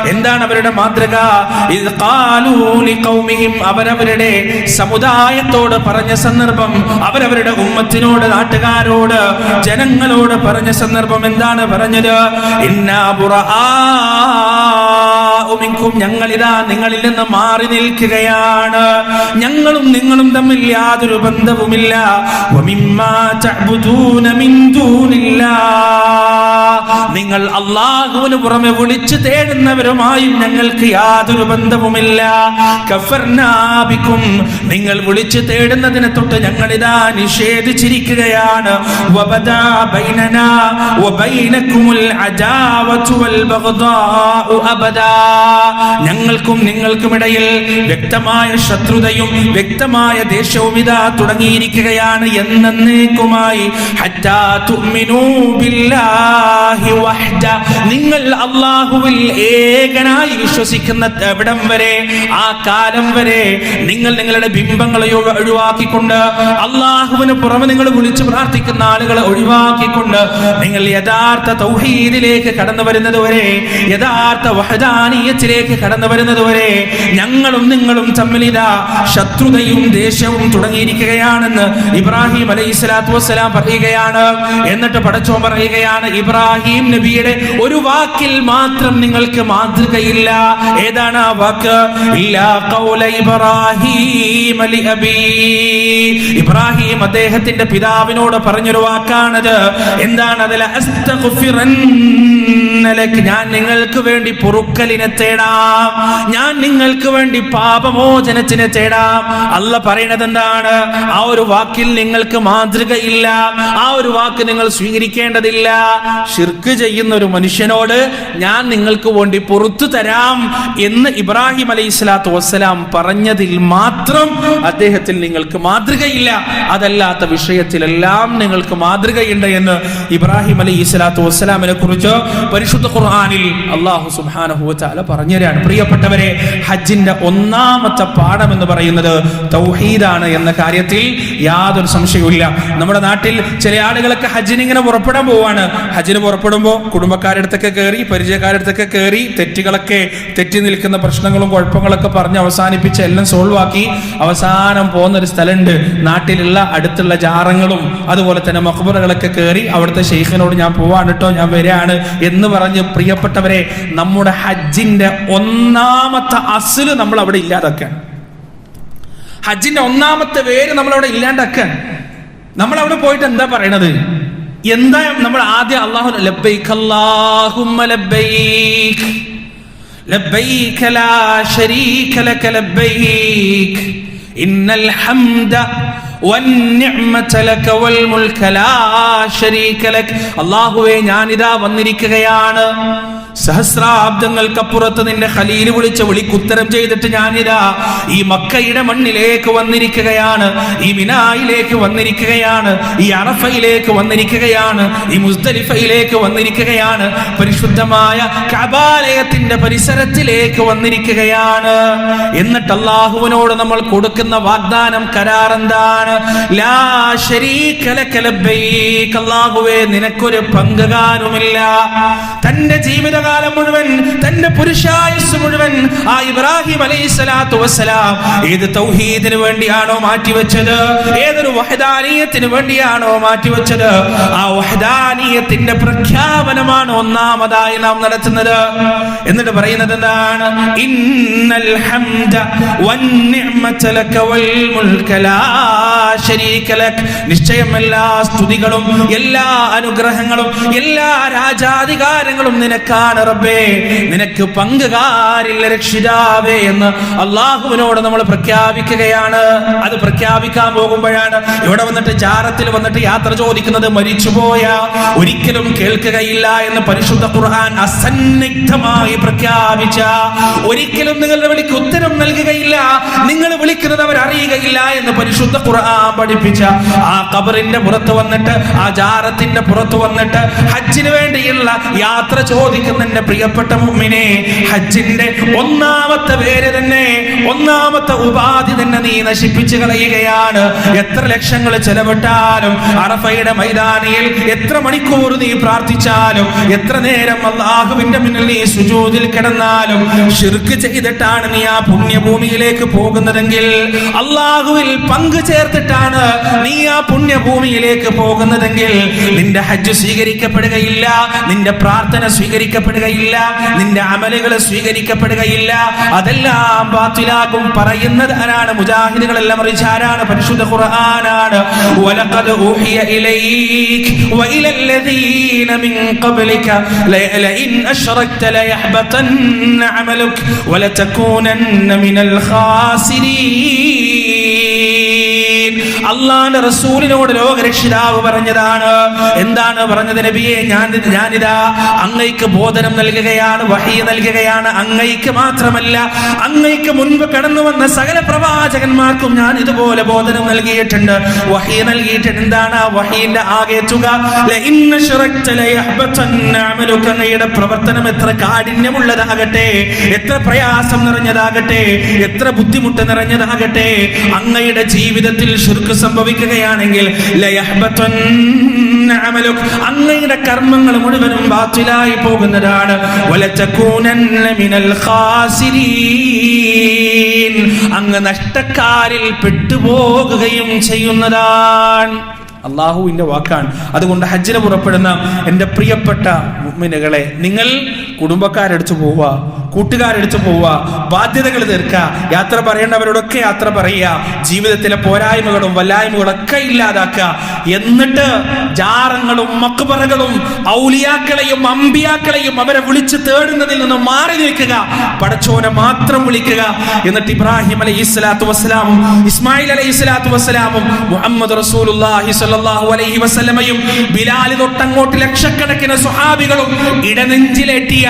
എന്താണ് അവരുടെ മാതൃക? അവരവരുടെ സമുദായത്തോട് പറഞ്ഞ സന്ദർഭം അവരവരുടെ ഉമ്മത്തിനോട് നാട്ടുകാരോട് ജനങ്ങളോട് പറഞ്ഞ സന്ദർഭം എന്താണ് പറഞ്ഞത്? ഇന്നാ ബുറആഉ മിൻകും ഞങ്ങളിതാ നിങ്ങളിൽ നിന്ന് മാറി നിൽക്കുകയാണ്. ഞങ്ങളും നിങ്ങളും തമ്മിൽ യാതൊരു ബന്ധവുമില്ല. വമിമ്മാ നിങ്ങൾ അള്ളാഹുവിന് പുറമെ വിളിച്ചു തേടുന്നവരുമായും ഞങ്ങൾക്ക് യാതൊരു ബന്ധവുമില്ല. കഫർനാബിക്കും നിങ്ങൾ വിളിച്ചു തേടുന്നതിനെ തൊട്ട് ഞങ്ങൾ ഇതാ നിഷേധിച്ചിരിക്കുകയാണ് ഞങ്ങൾക്കും ബൈനനാ ഇടയിൽ വ്യക്തമായ ശത്രുതയും വ്യക്തമായ ദേഷ്യവും ഇതാ തുടങ്ങിയിരിക്കുകയാണ് എന്നേക്കുമായി നിങ്ങൾ അള്ളാഹുവിൽ ഏകനായി വിശ്വസിക്കുന്ന എവിടം വരെ? ആ കാലം വരെ നിങ്ങൾ നിങ്ങളുടെ ബിംബങ്ങളെ ഒഴി- ഒഴിവാക്കിക്കൊണ്ട് അള്ളാഹുവിന് പുറമെ നിങ്ങൾ വിളിച്ചു പ്രാർത്ഥിക്കുന്ന ആളുകളെ ഒഴിവാക്കിക്കൊണ്ട് നിങ്ങൾ യഥാർത്ഥ തൗഹീദിലേക്ക് കടന്നു വരുന്നത് വരെ യഥാർത്ഥ വഹദാനീയത്തിലേക്ക് കടന്നു വരുന്നത് വരെ ഞങ്ങളും നിങ്ങളും തമ്മിലിതാ ശത്രുതയും ദേഷ്യവും തുടങ്ങിയിരിക്കുകയാണെന്ന് ഇബ്രാഹിം അലൈഹി സ്വലാത്തു വസ്സലാം പറയുകയാണ്. എന്നിട്ട് പടച്ചോൻ പറയുകയാണ് ഇബ്രാഹിം നബിയുടെ ഒരു വാക്കിൽ മാത്രം നിങ്ങൾക്ക് മാതൃകയില്ല. ഏതാണ് ആ വാക്ക്? ഇബ്രാഹിം അലി. ഇബ്രാഹിം അദ്ദേഹത്തിന്റെ പിതാവിനോട് പറഞ്ഞൊരു വാക്കാണത്. എന്താണ് അതിൽ? ഞാൻ നിങ്ങൾക്ക് വേണ്ടി പൊറുക്കലിനെ തേടാം. ഞാൻ നിങ്ങൾക്ക് വേണ്ടി പാപമോചനത്തിനെ തേടാം. അല്ല പറയണത് എന്താണ് ആ ഒരു വാക്കിൽ നിങ്ങൾക്ക് മാതൃകയില്ല. ആ ഒരു വാക്ക് നിങ്ങൾ സ്വീകരിക്കേണ്ടതില്ല. ഷിർക്ക് ചെയ്യുന്ന ഒരു മനുഷ്യനോട് ഞാൻ നിങ്ങൾക്ക് വേണ്ടി പുറത്തു തരാം എന്ന് ഇബ്രാഹിം അലൈഹി സ്വലാത്തു വസ്സലാം പറഞ്ഞതിൽ മാത്രം അദ്ദേഹത്തിൽ നിങ്ങൾക്ക് മാതൃകയില്ല. അതല്ലാത്ത വിഷയത്തിലെല്ലാം നിങ്ങൾക്ക് മാതൃകയുണ്ട് എന്ന് ഇബ്രാഹിം അലൈഹി സ്വലാത്തു വസ്സലാമിനെ കുറിച്ച് പരിശുദ്ധ ഖുർആനിൽ അള്ളാഹു വതആല പറഞ്ഞുതരാണ് പ്രിയപ്പെട്ടവരെ ഹജ്ജിന്റെ ഒന്നാമത്തെ പാഠം എന്ന് പറയുന്നത് തൗഹീദാണ് എന്ന കാര്യത്തിൽ യാതൊരു സംശയവുമില്ല. നമ്മുടെ നാട്ടിൽ ചില ആളുകളൊക്കെ ഹജ്ജിന് ഇങ്ങനെ പുറപ്പെടാൻ പോവാണ്. ഹജ്ജിന് പുറപ്പെടുമ്പോൾ കുടുംബക്കാരുടെ അടുത്തൊക്കെ കയറി പരിചയക്കാരുടെ അടുത്തൊക്കെ കയറി തെറ്റുകളൊക്കെ തെറ്റി നിൽക്കുന്ന പ്രശ്നങ്ങളും കുഴപ്പങ്ങളൊക്കെ പറഞ്ഞ് അവസാനിപ്പിച്ച് എല്ലാം സോൾവ് ആക്കി. അവസാനം പോകുന്ന ഒരു സ്ഥലമുണ്ട്. നാട്ടിലുള്ള അടുത്തുള്ള ജാറങ്ങളും അതുപോലെ തന്നെ മഹബറുകളൊക്കെ കയറി അവിടുത്തെ ഷെയ്ഖിനോട് ഞാൻ പോവാണ് കേട്ടോ ഞാൻ വരികയാണ് എന്ന് പറഞ്ഞ് പ്രിയപ്പെട്ടവരെ നമ്മുടെ ഹജ്ജിന്റെ ഒന്നാമത്തെ അസിൽ നമ്മൾ അവിടെ ഇല്ലാതാക്കാൻ ഹജ്ജിന്റെ ഒന്നാമത്തെ വേര് നമ്മളവിടെ ഇല്ലാണ്ടാക്കാൻ നമ്മൾ അവിടെ പോയിട്ട് എന്താ പറയണത്? എന്താ നമ്മൾ ആദ്യം അള്ളാഹു ലബ്ബൈക്ക് അല്ലാഹുമ്മ ലബ്ബൈക്ക് ലബ്ബൈക ലാ ശരീക ലക ലബ്ബൈക്ക് ഇന്നൽ ഹംദ വന്നിഅ്മത ലക വൽ മുൽക ലക. അല്ലാഹുവേ ഞാനിതാ വന്നിരിക്കുകയാണ്. സഹസ്രാബ്ദങ്ങൾക്കപ്പുറത്ത് നിന്റെ ഖലീൽ വിളിച്ച വിളിക്കുത്തരം ചെയ്തിട്ട് ഞാനിതാ ഈ മക്കയുടെ മണ്ണിലേക്ക് വന്നിരിക്കുകയാണ് ഈ മിനായിലേക്ക് വന്നിരിക്കുകയാണ് ഈ അറഫയിലേക്ക് വന്നിരിക്കുകയാണ് ഈ മുസ്തലിഫയിലേക്ക് വന്നിരിക്കുകയാണ് പരിശുദ്ധമായ കബാലയത്തിന്റെ പരിസരത്തിലേക്ക് വന്നിരിക്കുകയാണ്. എന്നിട്ട് അള്ളാഹുവിനോട് നമ്മൾ കൊടുക്കുന്ന വാഗ്ദാനം കരാർ എന്താണ്. അള്ളാഹുവേ നിനക്കൊരു പങ്കുകാരുമില്ല. തന്റെ ജീവിതകാലം മുഴുവൻ തന്റെ പുരുഷായുസ് മുഴുവൻ ആ ഇബ്രാഹിം അലൈഹി സ്വലാത്തു വസ്സലാം ഏത് തൗഹീദിന് വേണ്ടിയാണോ മാറ്റിവെച്ചത്? ഏതൊരു വഹദാനീയത്തിന് വേണ്ടിയാണോ മാറ്റിവെച്ചത്? ആ വഹദാനീയത്തിന്റെ പ്രഖ്യാപനമാണ് ഒന്നാമതായി നാം നടത്തുന്നത്. എന്നിട്ട് പറയുന്നത് എന്താണ്? ഇന്നൽ ഹംദ വന്നിഅ്മത ലക വൽ മുൽക ലാ ശരീക ലക് നിശ്ചയം എല്ലാ സ്തുതികളും എല്ലാ അനുഗ്രഹങ്ങളും എല്ലാ രാജാധികാരങ്ങളും നിനക്കാണ് റബ്ബേ. നിനക്ക് പങ്കുകാരില്ല രക്ഷിതാവേ എന്ന് അള്ളാഹുവിനോട് നമ്മൾ പ്രഖ്യാപിക്കുകയാണ്. അത് പ്രഖ്യാപിക്കാൻ പോകുമ്പോഴാണ് ഇവിടെ വന്നിട്ട് ചാരത്തിൽ വന്നിട്ട് യാത്ര ചോദിക്കുന്നത് മരിച്ചുപോയ ഒരിക്കലും കേൾക്കുകയില്ല എന്ന് പരിശുദ്ധ ഖുർആൻ അസന്നിഗ്ധമായി പ്രഖ്യാപിച്ച. ഒരിക്കലും നിങ്ങളുടെ വിളിക്ക് ഉത്തരം നൽകുകയില്ല നിങ്ങൾ വിളിക്കുന്നത് അവർ അറിയുകയില്ല എന്ന് പരിശുദ്ധ ഖുർആൻ പഠിപ്പിച്ച ആ കബറിന്റെ പുറത്ത് വന്നിട്ട് ആ ജാരത്തിന്റെ പുറത്ത് വന്നിട്ട് ഹജ്ജിന് വേണ്ടിയുള്ള യാത്ര ചോദിക്കുന്ന എന്റെ പ്രിയപ്പെട്ട മുമ്മിനെ ഹജ്ജിന്റെ ഒന്നാമത്തെ പേര് തന്നെ ഒന്നാമത്തെ ഉപാധി തന്നെ നീ നശിപ്പിച്ചു കളയുകയാണ്. എത്ര ലക്ഷങ്ങൾ ചെലവിട്ടാലും അറഫയുടെ മൈതാനിയിൽ എത്ര മണിക്കൂർ നീ പ്രാർത്ഥിച്ചാലും എത്ര നേരം അള്ളാഹുവിന്റെ മുന്നിൽ നീ സുജൂതിൽ കിടന്നാലും ഷിർക്ക് ചെയ്തിട്ടാണ് നീ ആ പുണ്യഭൂമിയിലേക്ക് പോകുന്നതെങ്കിൽ അള്ളാഹുവിൽ പങ്കു ചേർത്തിട്ടാണ് നീ ആ പുണ്യഭൂമിയിലേക്ക് പോകുന്നതെങ്കിൽ നിന്റെ ഹജ്ജ് സ്വീകരിക്കപ്പെടുകയില്ല നിന്റെ പ്രാർത്ഥന സ്വീകരിക്കപ്പെടുകയില്ല നിന്റെ അമലുകൾ സ്വീകരിക്കപ്പെടുകയില്ല അതെല്ലാം ബാത്തിലാകും പറയുന്നത് ആരാണ് മുജാഹിദുകളെല്ലാം മറിച്ച് ആരാണ് പരിശുദ്ധ ഖുർആനാണ് വലഖദ് ഊഹിയ ഇലൈക് വഇല الذين من قبلك لئن أشركت ليحبطن عملك ولتكونن من الخاسرين അള്ളാന്റെ റസൂലിനോട് ലോകരക്ഷിതാവ് പറഞ്ഞതാണ്. എന്താണ് പറഞ്ഞത് നബിയെ? ഞാൻ ഞാനിതാ അങ്ങയ്ക്ക് ബോധനം നൽകുകയാണ് വഹി നൽകുകയാണ്. അങ്ങയ്ക്ക് മാത്രമല്ല അങ്ങയ്ക്ക് മുൻപ് കടന്നു വന്ന സകല പ്രവാചകന്മാർക്കും ഞാൻ ഇതുപോലെ ബോധനം നൽകിയിട്ടുണ്ട്. വഹി നൽകിയിട്ടുണ്ട്. എന്താണ് ആ വഹീന്റെ ആകെ തുക. അങ്ങയുടെ പ്രവർത്തനം എത്ര കാഠിന്യമുള്ളതാകട്ടെ എത്ര പ്രയാസം നിറഞ്ഞതാകട്ടെ എത്ര ബുദ്ധിമുട്ട് നിറഞ്ഞതാകട്ടെ അങ്ങയുടെ ജീവിതത്തിൽ ശുർക്ക് സംഭവിക്കുകയാണെങ്കിൽ ലയഹ്ബതന്ന അമലുക. അങ്ങയുടെ കർമ്മങ്ങൾ മുഴുവനും ബാത്തിലായി പോകുന്നതാണ്. അങ്ങ് നഷ്ടക്കാരിൽ പെട്ടുപോകുകയും ചെയ്യുന്നതാണ്. അള്ളാഹുവിന്റെ വാക്കാണ്. അതുകൊണ്ട് ഹജ്ജിന് പുറപ്പെടുന്ന എന്റെ പ്രിയപ്പെട്ട മുഅ്മിനുകളെ നിങ്ങൾ കുടുംബക്കാരെടുത്ത് പോവുക. കൂട്ടുകാരെടുത്ത് പോവുക ബാധ്യതകൾ തീർക്കുക യാത്ര പറയേണ്ടവരോടൊക്കെ യാത്ര പറയുക ജീവിതത്തിലെ പോരായ്മകളും വല്ലായ്മകളും ഒക്കെ ഇല്ലാതാക്കുക. എന്നിട്ട് ജാറങ്ങളും മക്ബറകളും ഔലിയാക്കളെയും അമ്പിയാക്കളെയും അവരെ വിളിച്ച് തേടുന്നതിൽ നിന്ന് മാറി നിൽക്കുക. പടച്ചോനെ മാത്രം വിളിക്കുക. എന്നിട്ട് ഇബ്രാഹിം അലൈഹി സ്വലാത്തു വസ്സലാമും ഇസ്മായിൽ അലൈഹി സ്വലാത്തു വസ്സലാമും മുഹമ്മദ് റസൂലുള്ളാഹി സ്വല്ലല്ലാഹു അലൈഹി വസല്ലമയും ബിലാൽ തൊട്ടങ്ങോട്ട് ലക്ഷക്കണക്കിന് സ്വഹാബികളും ഇടനെഞ്ചിലേറ്റിയ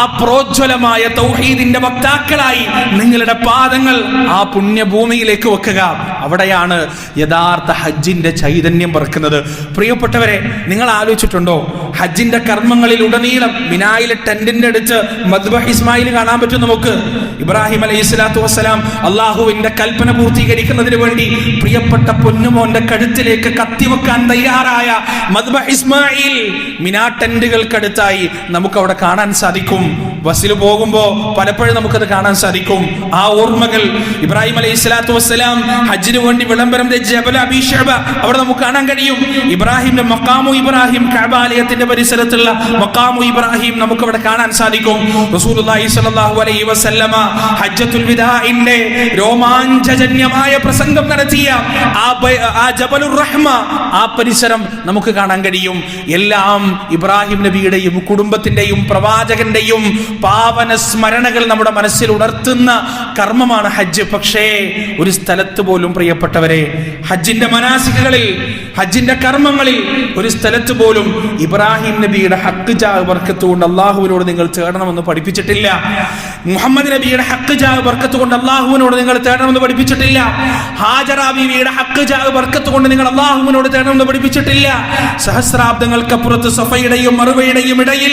ആ പ്രോജ്വലമായ തൗഹീദിന്റെ വക്താക്കളായി നിങ്ങളുടെ പാദങ്ങൾ ആ പുണ്യഭൂമിയിലേക്ക് വെക്കുക. അവിടെയാണ് യഥാർത്ഥ ഹജ്ജിന്റെ ചൈതന്യം പറക്കുന്നത്. പ്രിയപ്പെട്ടവരെ നിങ്ങൾ ആലോചിച്ചിട്ടുണ്ടോ? ഹജ്ജിന്റെ കർമ്മങ്ങളിൽ ഉടനീളം മിനായിലെ ടെന്റിന്റെ അടുത്ത് മദ്ബഹ് ഇസ്മായിൽ കാണാൻ പറ്റും നമുക്ക്? ഇബ്രാഹിം അലൈഹി സ്വലാത്തു വസ്സലാം അള്ളാഹുവിന്റെ കൽപ്പന പൂർത്തീകരിക്കുന്നതിന് വേണ്ടി പ്രിയപ്പെട്ട പൊന്നുമോന്റെ കഴുത്തിലേക്ക് കത്തിവെക്കാൻ തയ്യാറായ മദ്ബഹ് ഇസ്മായിൽ മിനാ ടെന്റുകൾക്കടുത്തായി നമുക്ക് അവിടെ കാണാൻ സാധിക്കും. ബസ്സിൽ പോകുമ്പോൾ പലപ്പോഴും നമുക്കത് കാണാൻ സാധിക്കും. ആ ഓർമ്മകൾ ഇബ്രാഹിം അലൈഹി സ്വലാത്തു വസ്സലാം ഹജ്ജിന് വേണ്ടി വിളംബരം ജബൽ അബി ഷഅബ അവിടെ നമുക്ക് കാണാൻ കഴിയും. ഇബ്രാഹിമിന്റെ മക്കാമു ഇബ്രാഹിം കാബാലയത്തിന്റെ പരിസരത്തുള്ള മക്കാമു ഇബ്രാഹിം നമുക്ക് അവിടെ കാണാൻ സാധിക്കും. റസൂലുള്ളാഹി സ്വല്ലല്ലാഹു അലൈഹി വസല്ലമ ഹജ്ജത്തുൽ വിദാഇന്റെ രോമാഞ്ചജന്യമായ പ്രസംഗം നടത്തിയ ആ ആ ജബലുർ റഹ്മ ആ പരിസരം നമുക്ക് കാണാൻ കഴിയും. എല്ലാം ഇബ്രാഹിം നബിയുടെയും കുടുംബത്തിന്റെയും പ്രവാചകന്റെയും പാവന സ്മരണകൾ നമ്മുടെ മനസ്സിൽ ഉണർത്തുന്ന കർമ്മമാണ് ഹജ്ജ്. പക്ഷേ ഒരു സ്ഥലത്ത് പോലും പ്രിയപ്പെട്ടവരെ ഹജ്ജിന്റെ മനാസികകളിൽ ഹജ്ജിന്റെ കർമ്മങ്ങളിൽ ഒരു സ്ഥലത്ത് പോലും ഇബ്രാഹിം നബിയുടെ ഹക്ക് ജാ ബർക്കത്ത് കൊണ്ട് അള്ളാഹുവിനോട് നിങ്ങൾ തേടണമെന്ന് പഠിപ്പിച്ചിട്ടില്ല. മുഹമ്മദ് നബിയുടെ ഹക്ക് ജാ ബർക്കത്ത് കൊണ്ട് അള്ളാഹുവിനോട് നിങ്ങൾ തേടണമെന്ന് പഠിപ്പിച്ചിട്ടില്ല. ഹാജറ ഹക്ക് ജാ ബർക്കത്ത് കൊണ്ട് നിങ്ങൾ അള്ളാഹുവിനോട് തേടണമെന്ന് പഠിപ്പിച്ചിട്ടില്ല. സഹസ്രാബ്ദങ്ങൾക്കപ്പുറത്ത് സഫയുടെയും മറുവയുടെയും ഇടയിൽ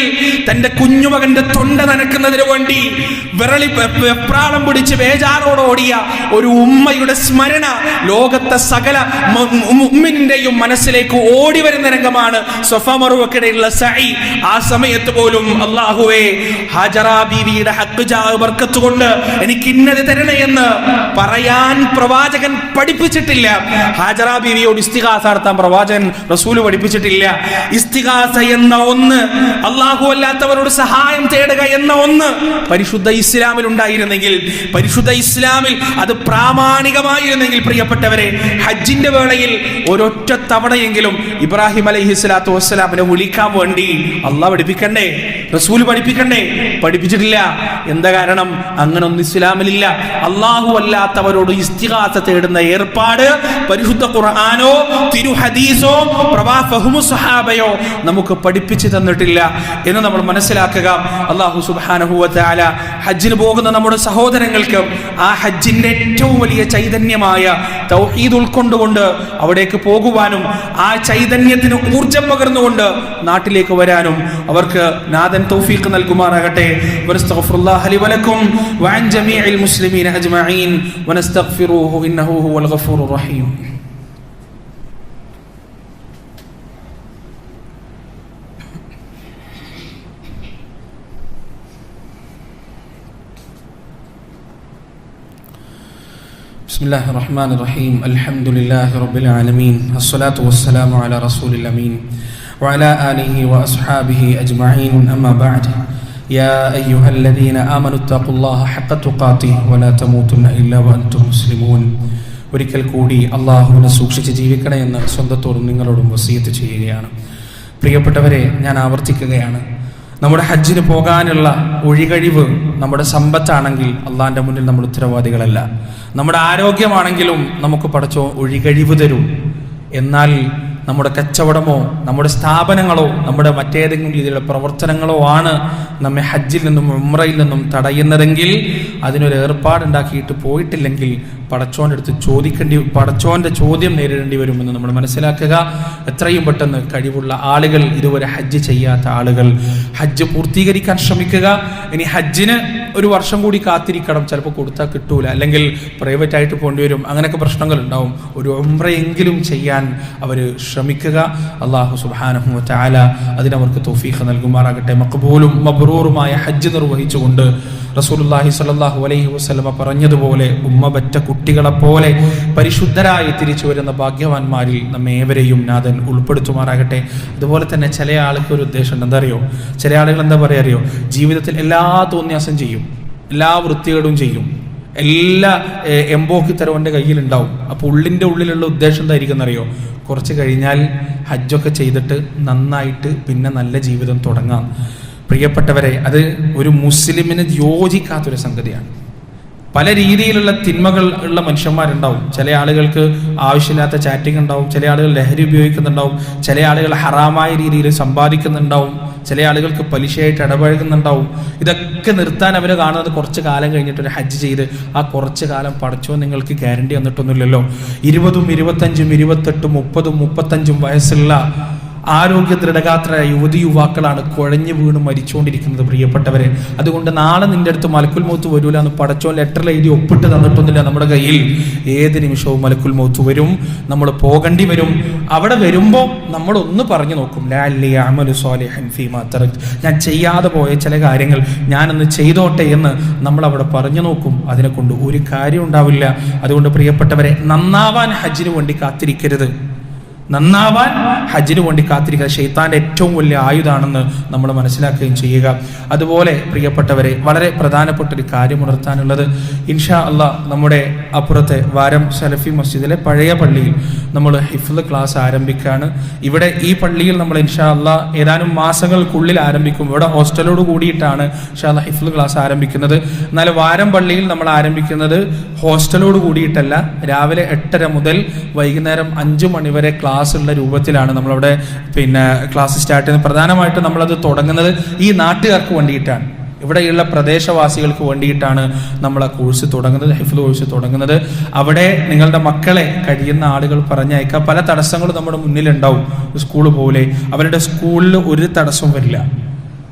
തന്റെ കുഞ്ഞുമകന്റെ തൊണ്ട നനക്കുന്നതിന് വേണ്ടി വിരളി വെപ്രാളം പിടിച്ച് വേജാറോടോടിയ ഒരു ഉമ്മയുടെ സ്മരണ ലോകത്തെ സകല മു- മു- മനസ്സിലേക്കും ഓടി വരുന്ന രംഗമാണ് സൊഫ സൈ ആ സമയത്ത് പോലും അള്ളാഹുവേ ഹാജറ ബീവിയുടെ ഹക്ക് ബർക്കത്ത് കൊണ്ട് എനിക്ക് ഇന്നത് തരണേ എന്ന് പറയാൻ പ്രവാചകൻ പഠിപ്പിച്ചിട്ടില്ല. ഹാജറ ബീവിയോട് ഇസ്തിഹാസ നടത്താൻ പ്രവാചകൻ റസൂൽ പഠിപ്പിച്ചിട്ടില്ല. ഇസ്തിഹാസ എന്ന ഒന്ന് അള്ളാഹു അല്ലാത്തവരോട് സഹായം തേടുക എന്ന ഒന്ന് പരിശുദ്ധ ഇസ്ലാമിൽ ഉണ്ടായിരുന്നെങ്കിൽ പരിശുദ്ധ ഇസ്ലാമിൽ അത് പ്രാമാണികമായിരുന്നെങ്കിൽ പ്രിയപ്പെട്ടവരെ ഹജ്ജിന്റെ വേളയിൽ ഒരൊറ്റ തവണയെങ്കിലും ഇബ്രാഹിം അലൈഹി സ്വലാത്തു വസ്സലാമിനെ വിളിക്കാൻ വേണ്ടി അള്ളാഹ് പഠിപ്പിക്കണ്ടേ? റസൂൽ പഠിപ്പിക്കണ്ടേ? പഠിപ്പിച്ചിട്ടില്ല. എന്താ കാരണം? അങ്ങനെ ഒന്നും ഇസ്ലാമിലില്ല. അള്ളാഹു അല്ലാത്തവരോട് ഇസ്തിഹാസ തേടുന്ന ഏർപ്പാട് പരിശുദ്ധ ഖുർആാനോ തിരു ഹദീസോ സഹാബയോ നമുക്ക് പഠിപ്പിച്ചു തന്നിട്ടില്ല എന്ന് നമ്മൾ മനസ്സിലാക്കുക. അള്ളാഹു സുബ്ഹാനഹു വ ഹജ്ജിന് പോകുന്ന നമ്മുടെ സഹോദരങ്ങൾക്ക് ആ ഹജ്ജിന്റെ ഏറ്റവും വലിയ ചൈതന്യമായ തൗഹീദ് ഉൾക്കൊണ്ടുകൊണ്ട് അവിടേക്ക് പോകുവാനും ആ ചൈതന്യത്തിന് ഊർജം പകർന്നുകൊണ്ട് നാട്ടിലേക്ക് വരാനും അവർക്ക് നാഥൻ തൗഫീഖ് നൽകുമാറാകട്ടെ. മുസ്ലിമീന അജ്മഈൻ വനസ്തഗ്ഫിറൂഹു ഇന്നഹു بسم الله الرحمن الرحيم الحمد لله رب العالمين الصلاة والسلام على رسول الأمين وعلى آله وأصحابه أجمعين أما بعد يا أيها الذين آمنوا اتقوا الله حق تقاته ولا تموتن إلا وأنتم مسلمون ഒരിക്കൽ കൂടി അള്ളാഹുവിനെ സൂക്ഷിച്ച് ജീവിക്കണേ എന്ന് സ്വന്തത്തോടും നിങ്ങളോടും വസീയത്ത് ചെയ്യുകയാണ് പ്രിയപ്പെട്ടവരെ ഞാൻ ആവർത്തിക്കുകയാണ് നമ്മുടെ ഹജ്ജിന് പോകാനുള്ള ഒഴികഴിവ് നമ്മുടെ സമ്പത്താണെങ്കിൽ അള്ളാഹിന്റെ മുന്നിൽ നമ്മൾ ഉത്തരവാദികളല്ല. നമ്മുടെ ആരോഗ്യമാണെങ്കിലും നമുക്ക് പടച്ചോ ഒഴികഴിവ് തരും. എന്നാൽ നമ്മുടെ കച്ചവടമോ നമ്മുടെ സ്ഥാപനങ്ങളോ നമ്മുടെ മറ്റേതെങ്കിലും രീതിയിലുള്ള പ്രവർത്തനങ്ങളോ ആണ് നമ്മെ ഹജ്ജിൽ നിന്നും ഉമ്രയിൽ നിന്നും തടയുന്നതെങ്കിൽ അതിനൊരു ഏർപ്പാടുണ്ടാക്കിയിട്ട് പോയിട്ടില്ലെങ്കിൽ പടച്ചോന്റെ അടുത്ത് ചോദിക്കേണ്ടി പടച്ചോന്റെ ചോദ്യം നേരിടേണ്ടി വരുമെന്ന് നമ്മൾ മനസ്സിലാക്കുക. എത്രയും പെട്ടെന്ന് കഴിവുള്ള ആളുകൾ ഇതുവരെ ഹജ്ജ് ചെയ്യാത്ത ആളുകൾ. ഹജ്ജ് പൂർത്തീകരിക്കാൻ ശ്രമിക്കുക. ഇനി ഹജ്ജിന് ഒരു വർഷം കൂടി കാത്തിരിക്കണം. ചിലപ്പോൾ കൊടുത്താൽ കിട്ടൂല. അല്ലെങ്കിൽ പ്രൈവറ്റ് ആയിട്ട് പോകേണ്ടി വരും അങ്ങനെയൊക്കെ പ്രശ്നങ്ങൾ ഉണ്ടാവും ഒരു ഒമ്പ്രയെങ്കിലും ചെയ്യാൻ അവർ ശ്രമിക്കുക. അള്ളാഹു സുബാനഹു ചാല അതിനവർക്ക് തോഫീഖ് നൽകുമാറാകട്ടെ. മക്ബൂലും മബ്രൂറുമായ ഹജ്ജ് നിർവഹിച്ചുകൊണ്ട് റസൂലുല്ലാഹി സ്വല്ലല്ലാഹു അലൈഹി വസ്ലമ പറഞ്ഞതുപോലെ ഉമ്മ പറ്റ കുട്ടികളെ പോലെ പരിശുദ്ധരായി തിരിച്ചു വരുന്ന ഭാഗ്യവാന്മാരിൽ നമ്മേവരെയും നാഥൻ ഉൾപ്പെടുത്തുമാറാകട്ടെ. അതുപോലെ തന്നെ ചില ആൾക്ക് ഒരു ഉദ്ദേശമുണ്ട്. എന്താ അറിയോ? ചില ആളുകൾ എന്താ പറയുക അറിയോ? ജീവിതത്തിൽ എല്ലാ തോന്നിയാസം ചെയ്യും. എല്ലാ വൃത്തികേടും ചെയ്യും. എല്ലാ എംബോക്കി തരവന്റെ കയ്യിലുണ്ടാവും. അപ്പോൾ ഉള്ളിന്റെ ഉള്ളിലുള്ള ഉദ്ദേശം എന്തായിരിക്കും എന്നറിയോ കുറച്ച് കഴിഞ്ഞാൽ ഹജ്ജൊക്കെ ചെയ്തിട്ട് നന്നായിട്ട് പിന്നെ നല്ല ജീവിതം തുടങ്ങാം. പ്രിയപ്പെട്ടവരെ അത് ഒരു മുസ്ലിമിന് യോജിക്കാത്തൊരു സംഗതിയാണ്. പല രീതിയിലുള്ള തിന്മകൾ ഉള്ള മനുഷ്യന്മാരുണ്ടാവും. ചില ആളുകൾക്ക് ആവശ്യമില്ലാത്ത ചാറ്റിംഗ് ഉണ്ടാവും. ചില ആളുകൾ ലഹരി ഉപയോഗിക്കുന്നുണ്ടാവും. ചില ആളുകൾ ഹറാമായ രീതിയിൽ സമ്പാദിക്കുന്നുണ്ടാവും. ചില ആളുകൾക്ക് പലിശയായിട്ട് ഇടപഴകുന്നുണ്ടാവും. ഇതൊക്കെ നിർത്താൻ അവർ കാണുന്നത് കുറച്ച് കാലം കഴിഞ്ഞിട്ട് ഒരു ഹജ്ജ് ചെയ്ത് ആ കുറച്ച് കാലം പഠിച്ചോ നിങ്ങൾക്ക് ഗ്യാരണ്ടി വന്നിട്ടൊന്നുമില്ലല്ലോ. ഇരുപതും ഇരുപത്തഞ്ചും ഇരുപത്തെട്ടും മുപ്പതും മുപ്പത്തഞ്ചും വയസ്സുള്ള ആരോഗ്യ ദൃഢഗാത്രരായ യുവതി യുവാക്കളാണ് കുഴഞ്ഞു വീണ് മരിച്ചുകൊണ്ടിരിക്കുന്നത് പ്രിയപ്പെട്ടവരെ. അതുകൊണ്ട് നാളെ നിന്റെ അടുത്ത് മലക്കുൽ മൗത്ത് വരൂല എന്ന് പടച്ചോ ലെറ്റർ എഴുതി ഒപ്പിട്ട് തന്നിട്ടൊന്നുമില്ല നമ്മുടെ കയ്യിൽ. ഏത് നിമിഷവും മലക്കുൽ മൗത്ത് വരും നമ്മൾ പോകേണ്ടി വരും. അവിടെ വരുമ്പോൾ നമ്മൾ ഒന്ന് പറഞ്ഞു നോക്കും. ഞാൻ ചെയ്യാതെ പോയ ചില കാര്യങ്ങൾ ഞാനൊന്ന് ചെയ്തോട്ടെ എന്ന് നമ്മൾ അവിടെ പറഞ്ഞു നോക്കും. അതിനെ കൊണ്ട് ഒരു കാര്യം ഉണ്ടാവില്ല. അതുകൊണ്ട് പ്രിയപ്പെട്ടവരെ നന്നാവാൻ ഹജ്ജിന് വേണ്ടി കാത്തിരിക്കരുത്. നന്നാവാൻ ഹജ്ജിന് വേണ്ടി കാത്തിരിക്കുക ഷെയ്ത്താന്റെ ഏറ്റവും വലിയ ആയുധാണെന്ന് നമ്മൾ മനസ്സിലാക്കുകയും ചെയ്യുക. അതുപോലെ പ്രിയപ്പെട്ടവരെ വളരെ പ്രധാനപ്പെട്ട ഒരു കാര്യം ഉണർത്താനുള്ളത് ഇൻഷാ അല്ല നമ്മുടെ അപ്പുറത്തെ വാരം സലഫി മസ്ജിദിലെ പഴയ പള്ളിയിൽ നമ്മൾ ഹിഫ്ല് ക്ലാസ് ആരംഭിക്കുകയാണ്. ഇവിടെ ഈ പള്ളിയിൽ നമ്മൾ ഇൻഷാ അല്ല ഏതാനും മാസങ്ങൾക്കുള്ളിൽ ആരംഭിക്കും. ഇവിടെ ഹോസ്റ്റലോട് കൂടിയിട്ടാണ് ഇൻഷാ അല്ല ഹിഫ്ല് ക്ലാസ് ആരംഭിക്കുന്നത്. എന്നാൽ വാരം പള്ളിയിൽ നമ്മൾ ആരംഭിക്കുന്നത് ഹോസ്റ്റലോട് കൂടിയിട്ടല്ല. രാവിലെ എട്ടര മുതൽ വൈകുന്നേരം അഞ്ച് മണി വരെ ക്ലാസ് ഉള്ള രൂപത്തിലാണ് നമ്മളവിടെ പിന്നെ ക്ലാസ് സ്റ്റാർട്ട് ചെയ്യുന്നത്. പ്രധാനമായിട്ടും നമ്മളത് തുടങ്ങുന്നത് ഈ നാട്ടുകാർക്ക് വേണ്ടിയിട്ടാണ്. ഇവിടെയുള്ള പ്രദേശവാസികൾക്ക് വേണ്ടിയിട്ടാണ് നമ്മൾ ആ കോഴ്സ് തുടങ്ങുന്നത് ഹിഫ്ൽ കോഴ്സ് തുടങ്ങുന്നത്. അവിടെ നിങ്ങളുടെ മക്കളെ കഴിയുന്ന ആളുകൾ പറഞ്ഞയക്കുക. പല തടസ്സങ്ങളും നമ്മുടെ മുന്നിലുണ്ടാവും സ്കൂൾ പോലെ. അവരുടെ സ്കൂളിൽ ഒരു തടസ്സവും വരില്ല.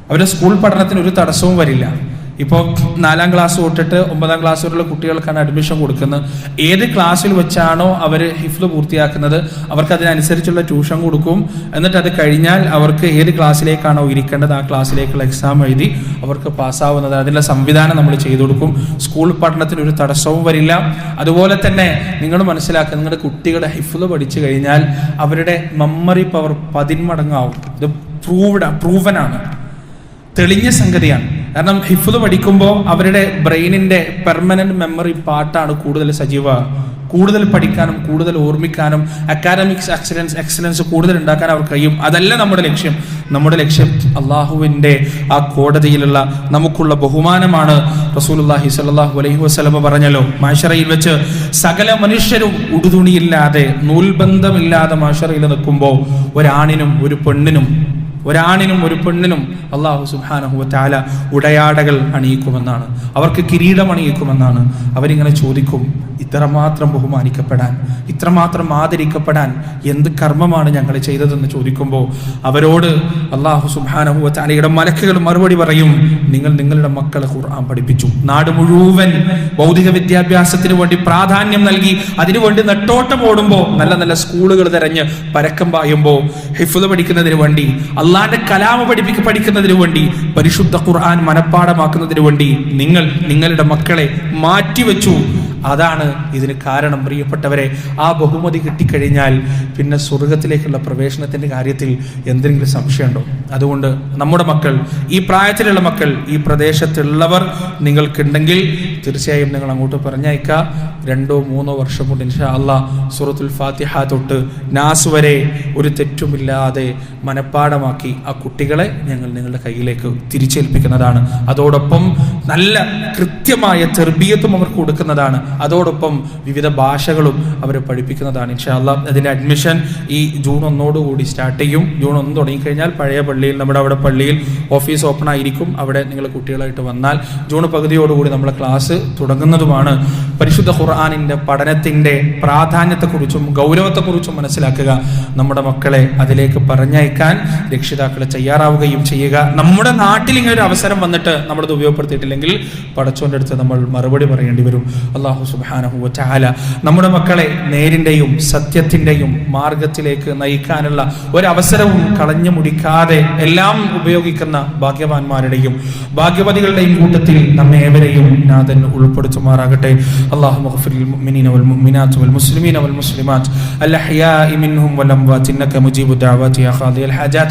അവരുടെ സ്കൂൾ പഠനത്തിന് ഒരു തടസ്സവും വരില്ല. ഇപ്പോൾ നാലാം ക്ലാസ് തൊട്ടിട്ട് ഒമ്പതാം ക്ലാസ് വരെയുള്ള കുട്ടികൾക്കാണ് അഡ്മിഷൻ കൊടുക്കുന്നത്. ഏത് ക്ലാസ്സിൽ വെച്ചാണോ അവർ ഹിഫ്ല് പൂർത്തിയാക്കുന്നത് അവർക്ക് അതിനനുസരിച്ചുള്ള ട്യൂഷൻ കൊടുക്കും. എന്നിട്ട് അത് കഴിഞ്ഞാൽ അവർക്ക് ഏത് ക്ലാസ്സിലേക്കാണോ ഇരിക്കേണ്ടത് ആ ക്ലാസ്സിലേക്കുള്ള എക്സാം എഴുതി അവർക്ക് പാസ്സാവുന്നത് അതിനുള്ള സംവിധാനം നമ്മൾ ചെയ്തു കൊടുക്കും. സ്കൂൾ പഠനത്തിന് ഒരു തടസ്സവും വരില്ല. അതുപോലെ തന്നെ നിങ്ങൾ മനസ്സിലാക്കുക നിങ്ങളുടെ കുട്ടികളുടെ ഹിഫ്ല് പഠിച്ചു കഴിഞ്ഞാൽ അവരുടെ മെമ്മറി പവർ പതിന്മടങ്ങാവും. ഇത് പ്രൂവ്ഡ് പ്രൂവനാണ് തെളിഞ്ഞ സംഗതിയാണ്. കാരണം ഹിഫുദ് പഠിക്കുമ്പോൾ അവരുടെ ബ്രെയിനിന്റെ പെർമനന്റ് മെമ്മറി പാർട്ടാണ് കൂടുതൽ സജീവ കൂടുതൽ പഠിക്കാനും കൂടുതൽ ഓർമ്മിക്കാനും അക്കാഡമിക്സ് എക്സലൻസ് എക്സലൻസ് കൂടുതൽ ഉണ്ടാക്കാൻ അവർ കഴിയും. അതല്ല നമ്മുടെ ലക്ഷ്യം. നമ്മുടെ ലക്ഷ്യം അള്ളാഹുവിന്റെ ആ കോടതിയിലുള്ള നമുക്കുള്ള ബഹുമാനമാണ്. റസൂലുള്ളാഹി സ്വല്ലല്ലാഹു അലൈഹി വസ്ലമ പറഞ്ഞല്ലോ മാഷറയിൽ വെച്ച് സകല മനുഷ്യരും ഉടുതുണിയില്ലാതെ നൂൽബന്ധമില്ലാതെ മാഷറയിൽ നിൽക്കുമ്പോൾ ഒരാണിനും ഒരു പെണ്ണിനും ഒരാണിനും ഒരു പെണ്ണിനും അള്ളാഹു സുബാനഹു താല ഉടയാടകൾ അണിയിക്കുമെന്നാണ്. അവർക്ക് കിരീടം അണിയിക്കുമെന്നാണ്. അവരിങ്ങനെ ചോദിക്കും ഇത്രമാത്രം ബഹുമാനിക്കപ്പെടാൻ ഇത്രമാത്രം ആദരിക്കപ്പെടാൻ എന്ത് കർമ്മമാണ് ഞങ്ങൾ ചെയ്തതെന്ന് ചോദിക്കുമ്പോൾ അവരോട് അള്ളാഹു സുബാനഹു താലയുടെ മലക്കുകൾ മറുപടി പറയും നിങ്ങൾ നിങ്ങളുടെ മക്കളെ ഖുർആൻ പഠിപ്പിച്ചു. നാട് മുഴുവൻ ഭൗതിക വിദ്യാഭ്യാസത്തിന് വേണ്ടി പ്രാധാന്യം നൽകി അതിനുവേണ്ടി നെട്ടോട്ടം ഓടുമ്പോൾ നല്ല നല്ല സ്കൂളുകൾ തെരഞ്ഞ് പരക്കം പായുമ്പോൾ ഹിഫുദ് പഠിക്കുന്നതിന് വേണ്ടി അള്ളാന്റെ കലാമ പഠിപ്പിക്ക പഠിക്കുന്നതിന് വേണ്ടി പരിശുദ്ധ ഖുർആൻ മനഃപ്പാടമാക്കുന്നതിന് വേണ്ടി നിങ്ങൾ നിങ്ങളുടെ മക്കളെ മാറ്റിവെച്ചു. അതാണ് ഇതിന് കാരണം പ്രിയപ്പെട്ടവരെ. ആ ബഹുമതി കിട്ടിക്കഴിഞ്ഞാൽ പിന്നെ സ്വർഗത്തിലേക്കുള്ള പ്രവേശനത്തിന്റെ കാര്യത്തിൽ എന്തെങ്കിലും സംശയമുണ്ടോ? അതുകൊണ്ട് നമ്മുടെ മക്കൾ ഈ പ്രായത്തിലുള്ള മക്കൾ ഈ പ്രദേശത്തുള്ളവർ നിങ്ങൾക്കുണ്ടെങ്കിൽ തീർച്ചയായും നിങ്ങൾ അങ്ങോട്ട് പറഞ്ഞയക്കുക രണ്ടോ മൂന്നോ വർഷം കൊണ്ട് ഇൻഷാ അള്ളാ സൂറത്തുൽ ഫാത്തിഹ തൊട്ട് നാസ് വരെ ഒരു തെറ്റുമില്ലാതെ മനഃപ്പാടമാക്കി ആ കുട്ടികളെ ഞങ്ങൾ നിങ്ങളുടെ കയ്യിലേക്ക് തിരിച്ചേൽപ്പിക്കുന്നതാണ്. അതോടൊപ്പം നല്ല കൃത്യമായ തെർബീയത്തും അവർക്ക് കൊടുക്കുന്നതാണ്. അതോടൊപ്പം വിവിധ ഭാഷകളും അവരെ പഠിപ്പിക്കുന്നതാണ്. ഇൻഷാല്ല അതിന്റെ അഡ്മിഷൻ ഈ ജൂൺ ഒന്നോടുകൂടി സ്റ്റാർട്ട് ചെയ്യും. ജൂൺ ഒന്ന് തുടങ്ങിക്കഴിഞ്ഞാൽ പഴയ പള്ളിയിൽ നമ്മുടെ അവിടെ പള്ളിയിൽ ഓഫീസ് ഓപ്പൺ ആയിരിക്കും. അവിടെ നിങ്ങൾ കുട്ടികളായിട്ട് വന്നാൽ ജൂൺ പകുതിയോടുകൂടി നമ്മളെ ക്ലാസ് തുടങ്ങുന്നതുമാണ്. പരിശുദ്ധ ഖുർആാനിന്റെ പഠനത്തിന്റെ പ്രാധാന്യത്തെക്കുറിച്ചും ഗൗരവത്തെക്കുറിച്ചും മനസ്സിലാക്കുക. നമ്മുടെ മക്കളെ അതിലേക്ക് പറഞ്ഞയക്കാൻ രക്ഷിതാക്കളെ തയ്യാറാവുകയും ചെയ്യുക നമ്മുടെ നാട്ടിൽ ഇങ്ങനെ ഒരു അവസരം വന്നിട്ട് നമ്മളത് ഉപയോഗപ്പെടുത്തിയിട്ടില്ലെങ്കിൽ പടച്ചോൻ്റെ അടുത്ത് നമ്മൾ മറുപടി പറയേണ്ടി വരും അള്ളാഹു സുബാനഹു ചാല നമ്മുടെ മക്കളെ നേരിൻ്റെയും സത്യത്തിൻ്റെയും മാർഗത്തിലേക്ക് നയിക്കാനുള്ള ഒരവസരവും കളഞ്ഞു മുടിക്കാതെ എല്ലാം ഉപയോഗിക്കുന്ന ഭാഗ്യവാന്മാരുടെയും ഭാഗ്യവതികളുടെയും കൂട്ടത്തിൽ നമ്മെ ഏവരെയും നാഥൻ ഉൾപ്പെടുത്തുമാറാകട്ടെ അള്ളാഹു മഗ്ഫിറിൽ മുഅ്മിനീന വൽ മുഅ്മിനാത്ത് വൽ മുസ്ലിമീന വൽ മുസ്ലിമാത്ത് الأحياء منهم والأموات إنك مجيب الدعوات يا قاضي الحاجات